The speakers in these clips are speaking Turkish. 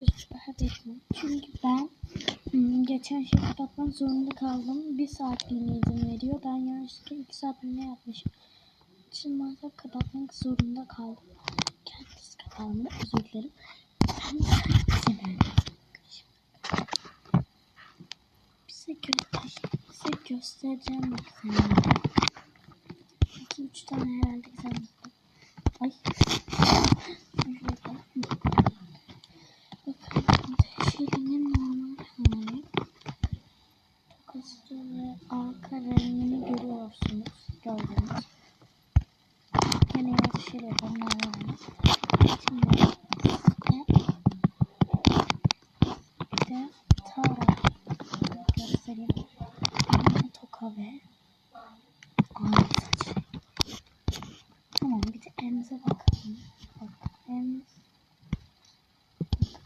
Hadi etme. Çünkü ben geçen şey kapatmak zorunda kaldım. Bir saatliğine izin veriyor. Ben yanlışlıkla iki saatliğine yapmışım. Şimdi maalesef kapatmak zorunda kaldım. Kendisi kapandı. Özür dilerim. Ben seni bize, gö bize göstereceğim bak sana. İki üç tane herhalde güzel. Ay. Şöyle yapalım. Bakın şelinin normal hali. Takası ve arka rengini görüyorsunuz. Gördüğünüz. Yine yazı şöyle yapalım normal. Şimdi ve bir de Tara göstereyim. Yine toka ve aynı saç. Tamam bir de Emze bakalım. Bak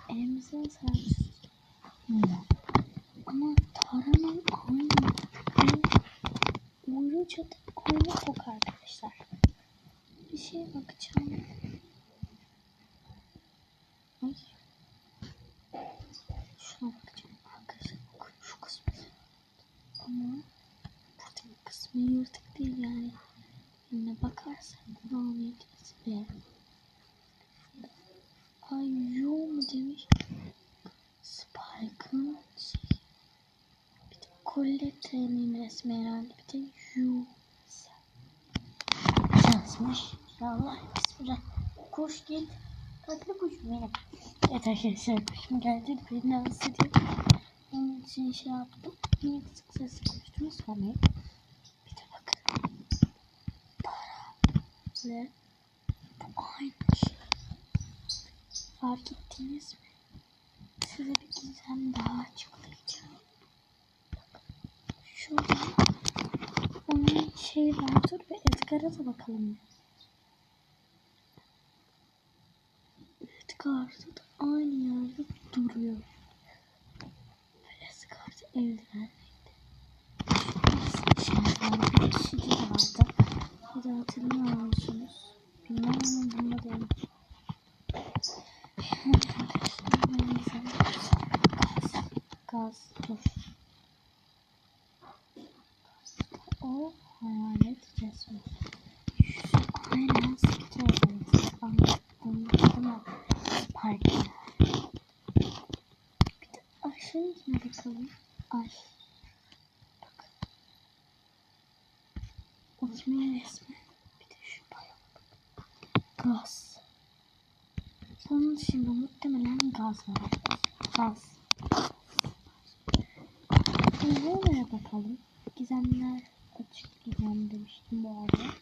Emz Saç. Hmm. Ama aynı. Ve Uyuca da aynı kok arkadaşlar. Bir şeye bakacağım. Ay. Şuna bakacağım arkadaşlar. Şu kısmı. Ama buradaki kısmı yırtık değil yani. Yine bakarsan bunu anlayacağız bir. Ay yo mu demiş. Spike'ın. Bir de Colette'nin resmi herhalde. Bir de you. Yazmış. Allah bismillah. Kuş değil. Tatlı kuş benim. Evet arkadaşlar kuşum geldi. Beni rahatsız ediyor. Onun için şey yaptım. Niye kısık sesle konuştuğumu sormayın. Bir de bakın. Para. Ve bu aynı şey. Fark ettiniz mi? Size bir gizem daha açıklayacağım. Şurada onun şey vardır ve Edgar'a da bakalım. Edgar'da da aynı yerde duruyor. Edgar eldivenliydi. Şartlarda bir kişi vardı. Bir de hatırlamıyor? Bilmem ama bunda değil. Gaz, dur. O hayalet resmi. Yüzü aynen sıkıntı oldu. Anlattım ama Spike. Bir de aşağı içine bakalım. Ay. Bak. O kimin resmi? Bir de şu balon. Gaz. Bunun dışında muhtemelen gaz var. Gaz. Şimdi buraya bakalım. Gizemler açık gizem demiştim bu arada.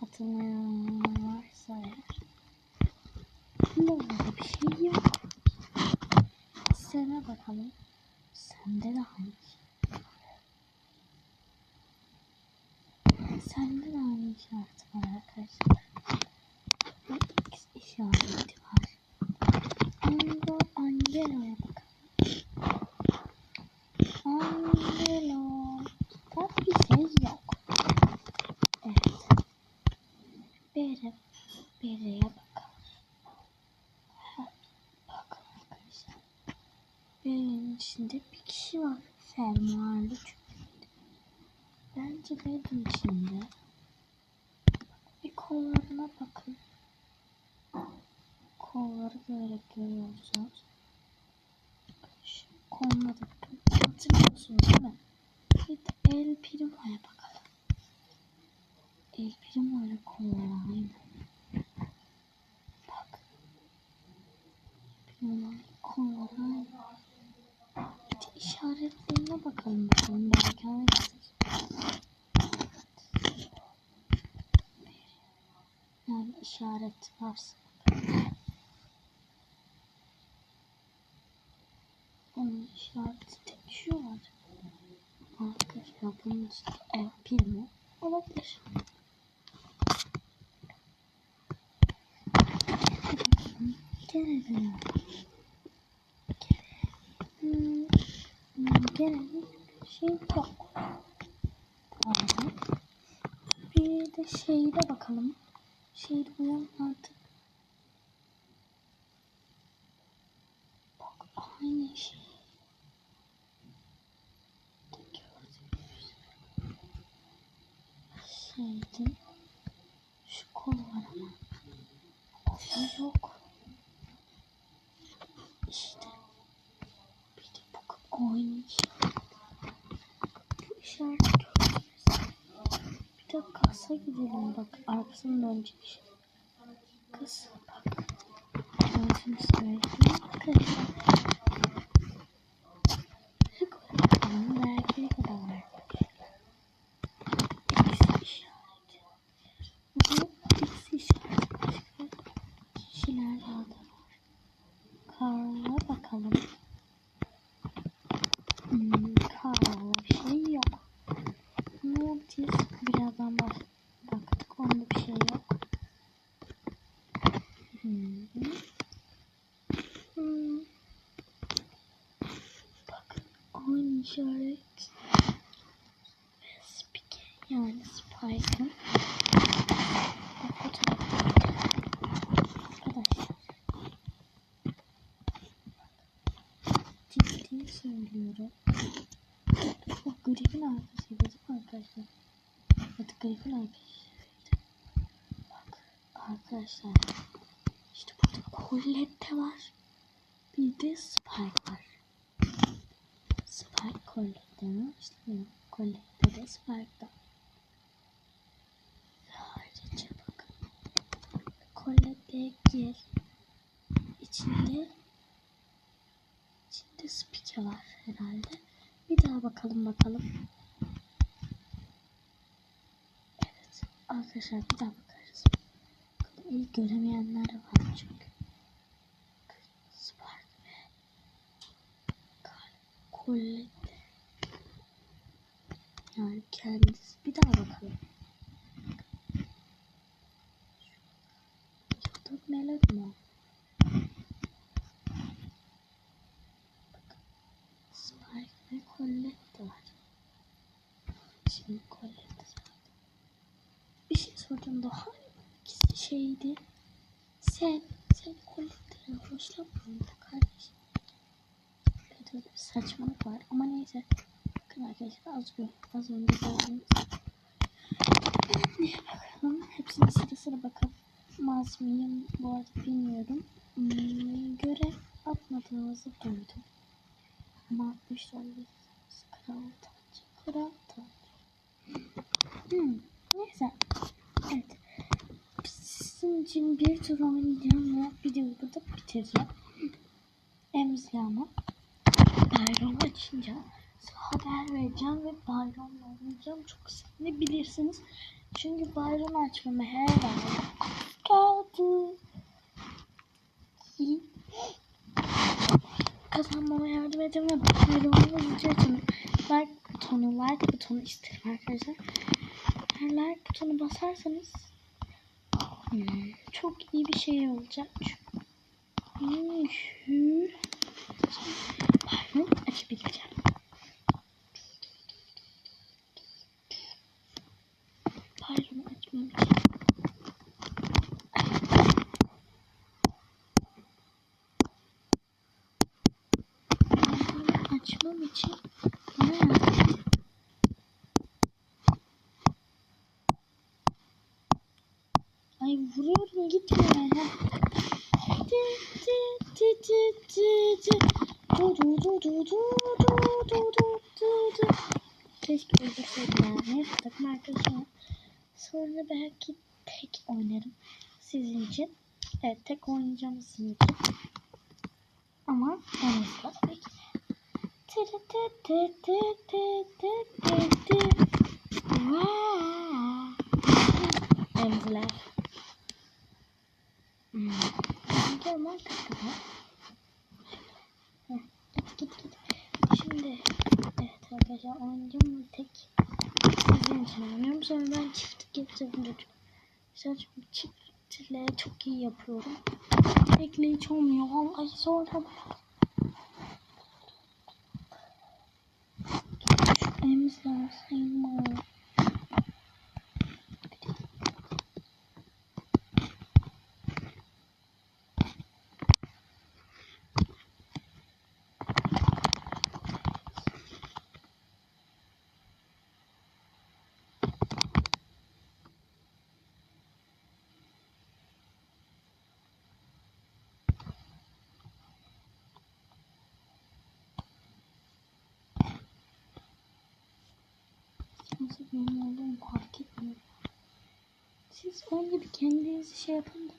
Hatırlayan varsa eğer. Burada bir şey yok. Sana bakalım. Sende de aynı şey. Sende de aynı işareti var arkadaşlar. Ve X işareti var. Angelo Angelo'ya bakalım. Angelo. Bak bir şey yok. Evet. Bere. Bere'ye bakalım. Ha, bakın arkadaşlar. Bere'nin içinde bir kişi var. Fermuarlı çünkü. Bere'nin içinde. Bir kollarına bakın. Kolları böyle görüyorsunuz. Şu koluna da bakın. Hatırlıyorsunuz değil mi? Bir El Primo'ya bakalım. El Primo ile kolları aynı. Bak. Primo'nun kolları aynı. Bir de işaretlerine bakalım bakalım. Belki hangisidir. Yani işaret varsa. Onun işareti tek şu var. Arkadaşlar bunun için el primo olabilir. Gelelim. Gelelim. Hmm. Şey yok. Bir de şeyde bakalım. Şeyde uyan artık aynı şey. Şeydi. Şu kol var ama. Kolu yok. İşte. Bir de bu aynı işaret. Bu işareti gördünüz. Bir de kasa gidelim bak. Arkasını dönecek. Kasa bak. Gördüğünüz söyleyeyim arkadaşlar. Şu koyalım. Belki ne kadar var. Eksi işareti. Bu eksi işareti. Başka kişiler daha da var. Karla bakalım. Hmm, karla bir şey yok. Mortis birazdan bak baktık onda bir şey yok. Hmm. Hmm. Bak aynı işaret. Ve Spike yani Spike'ın bu fotoğrafı. Arkadaşlar. Ciddi söylüyorum. Bu grifin arkasıydı değil mi arkadaşlar? Evet grifin arkasıydı. Bak arkadaşlar. İşte burada Colette var. Bir de Spike var. Spike Colette mi? İşte bu. Colette de Spike'da. Ayrıca bak. Colette'ye gir. İçinde Spike var herhalde. Bir daha bakalım bakalım. Evet. Arkadaşlar bir daha bakarız. Bakalım iyi göremeyenler var çünkü. Spark ve Colette. Yani kendisi. Bir daha bakalım. Şurada Melody mi? Spike ve Colette var. Şimdi Colette zaten. Bir daha ikisi şeydi. Sen, sen Colette'den hoşlanmıyor musun kardeşim? Evet öyle bir saçmalık var ama neyse. Bakın arkadaşlar az, az önce gördüğünüz. Neye bakalım? Hepsine sıra sıra bakalım. Maz mıyım bu arada bilmiyorum. Hmm, görev atmadığınızı duydum. Ama atmış olabilirsiniz. Kral tacı. Kral tacı. Hmm, neyse. Evet. Sizin için bir tur oynayacağım ve videoyu bitireceğim. Emzlama. Bayram açınca haber vereceğim ve bayramla oynayacağım. Çok sevinebilirsiniz. Çünkü bayram açmama her zaman kaldı. Kazanmama yardım edin ve bayramla oynayacağım. Like butonu, like butonu isterim arkadaşlar. Eğer like butonu basarsanız hmm, çok iyi bir şey olacak. Çünkü Pardon açabileceğim. Pardon açmam için. Açmam için ne? Hayır takım arkadaşım. Sonra belki tek oynarım. Sizin için. Evet tek oynayacağım sizin için. Ama en az belki de. Emziler. Hmm. Tamam kapalı. Git git git. Şimdi evet arkadaşlar oynayacağım mı tek için oynuyorum. Ben yapacağım. Mesela çünkü çiftle çok iyi yapıyorum. Tekle hiç olmuyor. Vallahi zorla Şu emzler sayılmıyor. Kimse benim olduğumu fark etmiyor. Siz önce bir kendinizi şey yapın da.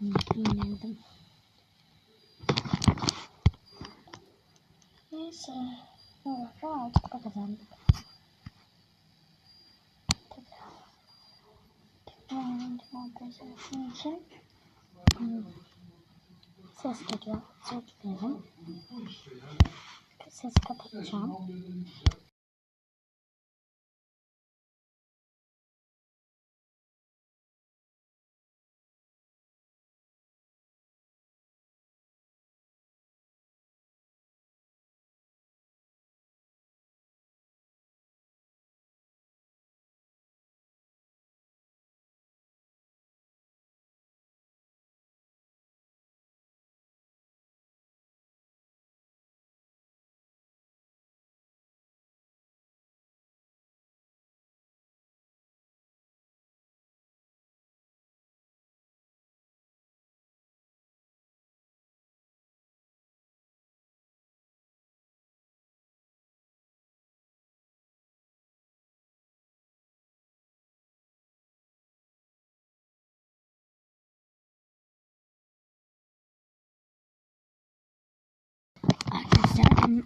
Dinlendim. Neyse. Evet, ben altı kupa kazandık. Tekrar. İçin ses geliyor. Özür dilerim. Sesi kapatacağım.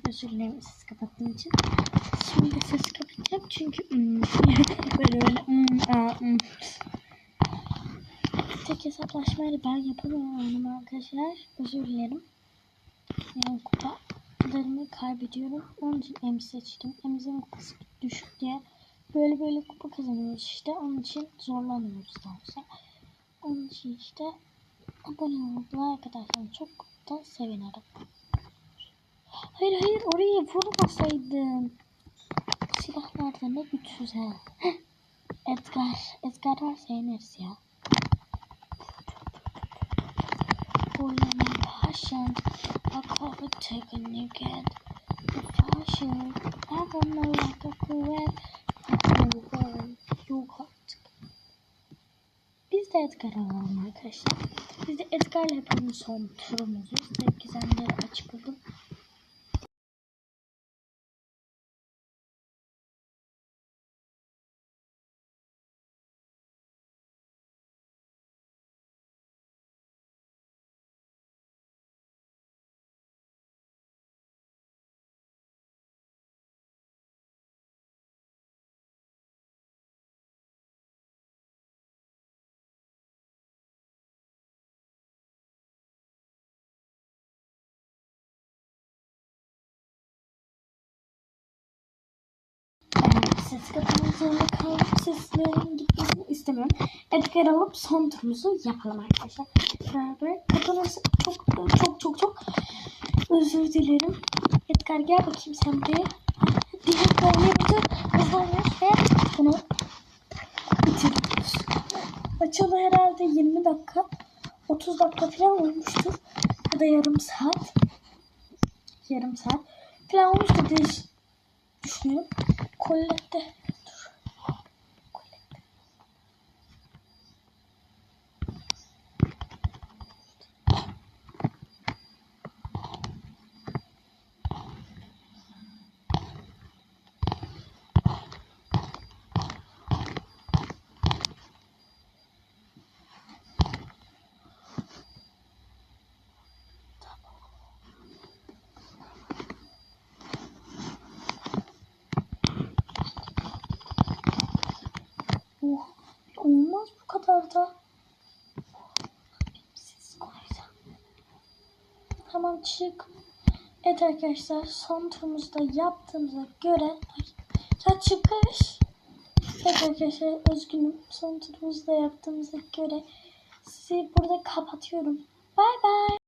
Özür dilerim ses kapattığım için. Şimdi ses kapatacağım çünkü hmm, böyle böyle hmm, aa, hmm. tek hesaplaşmayla ben yapamıyorum arkadaşlar. Özür dilerim. Yani kupalarımı kaybediyorum. Onun için M seçtim. M'in kupası düşük diye böyle böyle kupa kazanıyoruz işte. Onun için zorlanıyoruz daha. Onun için işte abone like atarsanız çok da sevinirim. Hayır hayır oraya vurmasaydım. Silahlar da ne güçsüz ha. Edgar. Edgar varsa yeneriz ya. Oynanan passion. I call it take a nugget. The. I don't know like a correct. Yok artık. Biz de Edgar alalım arkadaşlar. Biz de Edgar'la yapalım son turumuzu. Size gizemleri açıkladım. Ses kapatmak zorunda kaldım. Seslerin gitmesini istemiyorum. Edgar alıp son turumuzu yapalım arkadaşlar. Beraber kapanırsa çok çok çok çok özür dilerim. Edgar gel bakayım sen buraya. Diğer kaynayıcı hızlanıyoruz ve bunu bitiriyoruz. Açılı herhalde 20 dakika 30 dakika falan olmuştur. Ya da yarım saat. Yarım saat falan olmuştur diye düşünüyorum. Colette. Bu kadar da. Siz koysam. Tamam çık. Evet arkadaşlar son turumuzda yaptığımıza göre ya çıkış. Evet arkadaşlar özgünüm. Son turumuzda yaptığımıza göre sizi burada kapatıyorum. Bay bay.